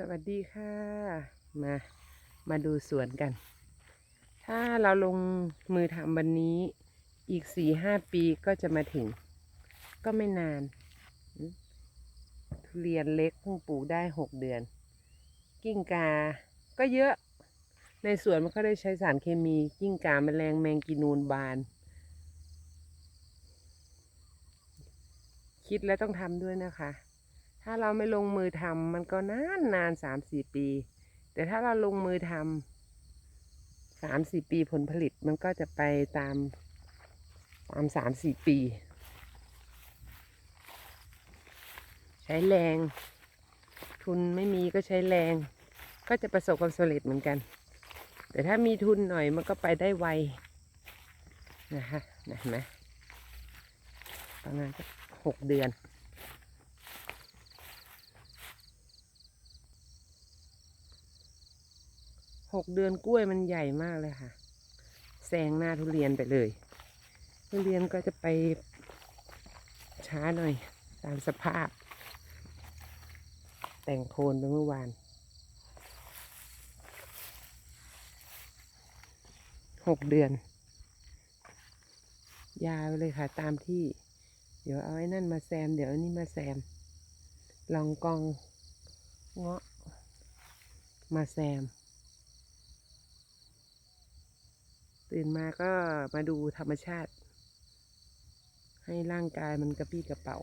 สวัสดีค่ะ มา มาดูสวนกัน ถ้าเราลงมือทำวันนี้อีกสี่ห้าปีก็จะมาถึง ก็ไม่นาน ทุเรียนเล็กเพิ่งปลูกได้หกเดือน กิ้งกา ก็เยอะ ในสวนมันก็ได้ใช้สารเคมี กิ้งกาแมลงแมงกีนูนบาน คิดแล้วต้องทำด้วยนะคะ ถ้าเราไม่ลงมือทำมันก็นานนานสามสี่ปี แต่ถ้าเราลงมือทำสามสี่ปีผลผลิตมันก็จะไปตามตามสามสี่ปี ใช้แรง ทุนไม่มีก็ใช้แรง ก็จะประสบความสำเร็จเหมือนกัน แต่ถ้ามีทุนหน่อยมันก็ไปได้ไวนะคะเห็นไหมประมาณหกเดือน หกเดือนกล้วยมันใหญ่มากเลยค่ะแซงหน้าทุเรียนไปเลย ทุเรียนก็จะไปช้าหน่อยตามสภาพ แต่งโคนไปเมื่อวานหกเดือน ยาวเลยค่ะตามที่ เดี๋ยวเอาไอ้นั่นมาแซม เดี๋ยวอันนี้มาแซม ลองกองเงาะมาแซม ตื่นมาก็มาดูธรรมชาติ ให้ร่างกายมันกระปี้กระเป๋า